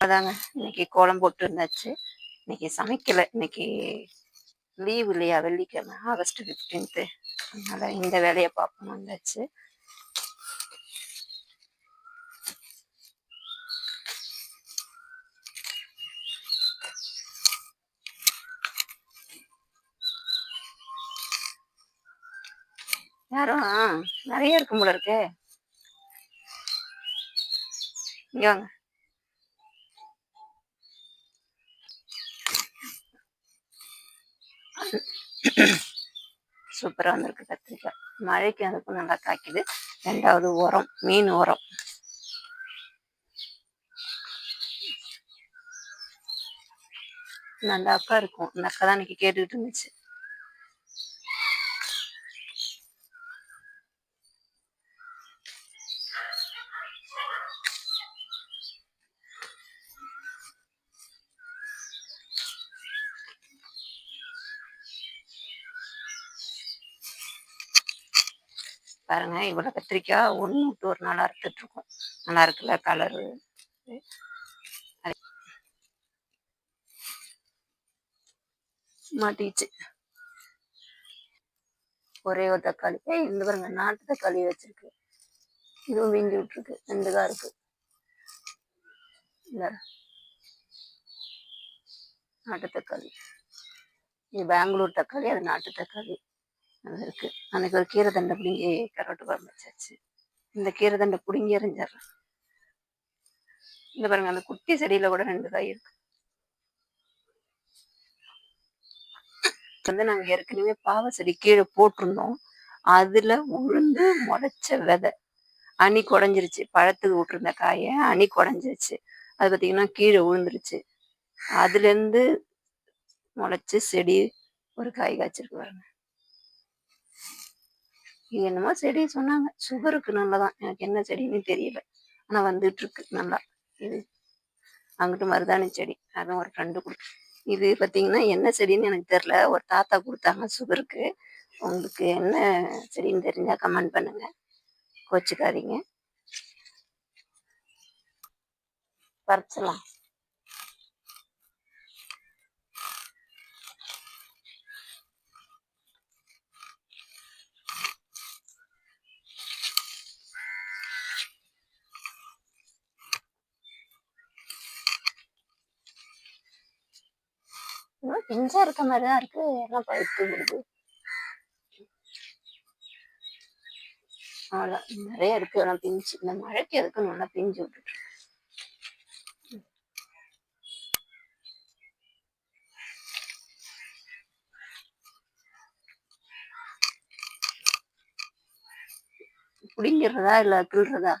அதாங்க. இன்னைக்கு கோலம் போட்டு இருந்தாச்சு இன்னைக்கு சமைக்கல. இன்னைக்கு லீவ் இல்லையா? வெள்ளிக்கிழமை ஆகஸ்ட் ஃபிஃப்டீன்த்து அதனால இந்த வேலையை பார்ப்போம் வந்தாச்சு. யாரும்? நிறைய இருக்கும் போல இருக்கே. இங்க வாங்க சூப்பராக வந்திருக்கு கத்திரிக்காய். மழைக்கு அதுக்கும் நல்லா காய்க்குது. ரெண்டாவது உரம் மீன் உரம். அந்த அக்கா இருக்கும். அந்த அக்கா தான் இன்னைக்கு கேட்டுக்கிட்டு இருந்துச்சு. பாருங்க இவ்வளோ கத்திரிக்காய் ஒன்று விட்டு ஒரு நாள் அறுத்துட்டு இருக்கோம். நல்லா இருக்குல்ல கலரு மாட்டிச்சு ஒரே ஒரு தக்காளி. ஏய் இந்த பாருங்க நாட்டு தக்காளி வச்சிருக்கு. இதுவும் வீங்கி விட்டுருக்கு. ரெண்டு இருக்கு. இந்த. நாட்டு தக்காளி. இது பெங்களூர் தக்காளி அது நாட்டு தக்காளி. அது இருக்கு. அன்னைக்கு ஒரு கீரை தண்டை பிடிங்கி கரோட்டு குழம்பு வச்சாச்சு. இந்த கீரை தண்டை பிடுங்கி எறிஞ்சிடுறேன். இந்த பாருங்க அந்த குட்டி செடியில கூட ரெண்டு காய் இருக்கு. வந்து நாங்க ஏற்கனவே பாவை செடி கீழே போட்டிருந்தோம். அதுல உளுந்து முளைச்ச விதை. அணி குடஞ்சிருச்சு. பழத்துக்கு விட்டுருந்த காயை அணி குடஞ்சிருச்சு. அது பார்த்தீங்கன்னா கீழே விழுந்துருச்சு. அதுல இருந்து முளைச்சு செடி ஒரு காய் காய்ச்சிருக்கு பாருங்க. இது என்னமோ செடி சொன்னாங்க. சுகருக்கு நல்லதான். எனக்கு என்ன செடின்னு தெரியல. ஆனா வந்துட்டு இருக்கு நல்லா. இது அங்கிட்டு மருதாணி செடி. அதுவும் ஒரு ஃப்ரெண்டு கொடு. இது பார்த்தீங்கன்னா என்ன செடின்னு எனக்கு தெரில ஒரு தாத்தா கொடுத்தாங்க சுகருக்கு. உங்களுக்கு என்ன செடின்னு தெரிஞ்சா கமெண்ட் பண்ணுங்க. கோச்சுக்காதீங்க. பறிச்சலாம் பிஞ்சா இருக்க மாதிரி தான் இருக்கு. எல்லாம் பழுத்து விடுது அவ்வளோ. நிறைய இருக்கு. எல்லாம் பிஞ்சு. இந்த மழைக்கு எதுக்கு நல்லா பிஞ்சு விட்டுட்டு பிடிங்கிறதா இல்ல கிள்றதா?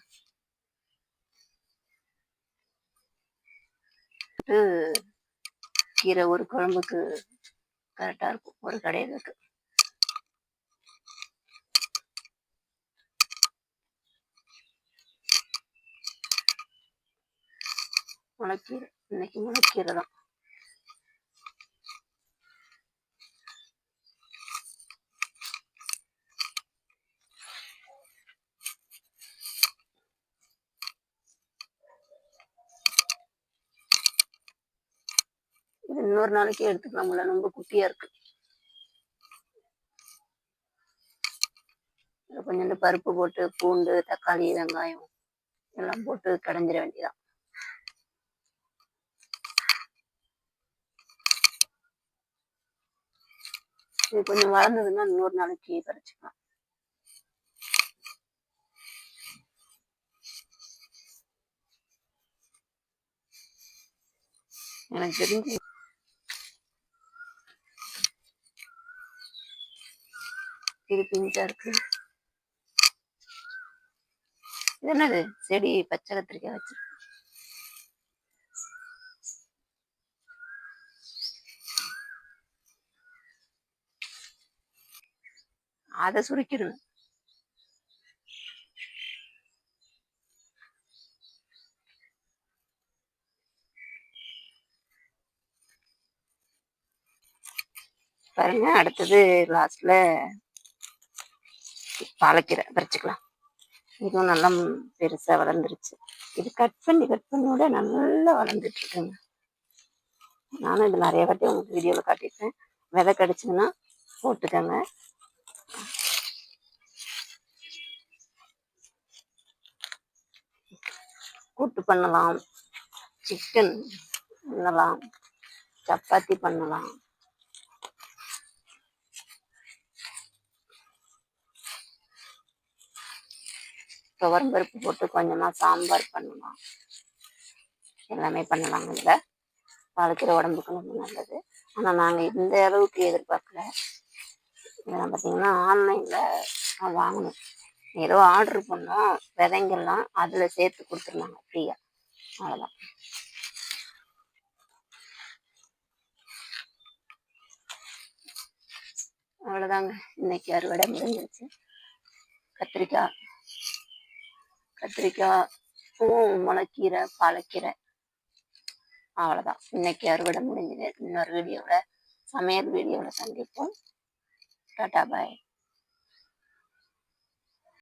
கீரை ஒரு குழம்புக்கு கரெக்டா இருக்கும். ஒரு கடையில இருக்கு. முளைக்கீரை. இன்னைக்கு முளைக்கீரை தான் இது இன்னொரு நாளைக்கு எடுத்துக்கலாம்ல ரொம்ப குட்டியா இருக்கு. கொஞ்சம் கொஞ்சோண்டு பருப்பு போட்டு பூண்டு தக்காளி வெங்காயம் எல்லாம் போட்டு கடைஞ்சிட வேண்டியதான் இது கொஞ்சம் வளர்ந்ததுன்னா இன்னொரு நாளைக்கு பறிச்சுக்கலாம். எனக்கு தெரிஞ்சு இது பிஞ்சா இருக்கு. இது என்னது? செடி பச்சை கத்திரிக்காய் வச்சு. அதை சுருக்கிடுங்க. பாருங்க அடுத்தது லாஸ்ட்ல பாலக்கீரை பறிச்சுக்கலாம். இதுவும் நல்லா பெருசா வளர்ந்துருச்சு. இது கட் பண்ணி கட் பண்ணியோட நல்லா வளர்ந்துட்டு இருக்குங்க நானும் இது நிறைய வாட்டி உங்களுக்கு வீடியோவில் காட்டியிருக்கேன். விதை கிடைச்சுன்னா போட்டுக்கோங்க. கூட்டு பண்ணலாம். சிக்கன் பண்ணலாம். சப்பாத்தி பண்ணலாம். துவரம் பருப்பு போட்டு கொஞ்சமாக சாம்பார் பண்ணலாம் எல்லாமே பண்ணலாங்க இதில் பாலக்கீரை உடம்புக்கு ரொம்ப நல்லது. ஆனால் நாங்கள் இந்த அளவுக்கு எதிர்பார்க்கல. இதெல்லாம் பார்த்தீங்கன்னா ஆன்லைனில் வாங்கணும். ஏதோ ஆர்டர் பண்ணோம். விதைங்கெல்லாம் அதில் சேர்த்து கொடுத்துருந்தாங்க ஃப்ரீயாக அவ்வளோதான் அவ்வளோதாங்க இன்னைக்கு அறுவடை முடிஞ்சிருச்சு. கத்திரிக்காய் கத்திரிக்காய் பூ முளைக்கீரை பாலக்கீரை. அவ்வளோதான் இன்னைக்கு அறுவடை முடிஞ்சது. இன்னொரு வீடியோவில் சமையல் வீடியோவில் சந்திப்போம். Tata bye.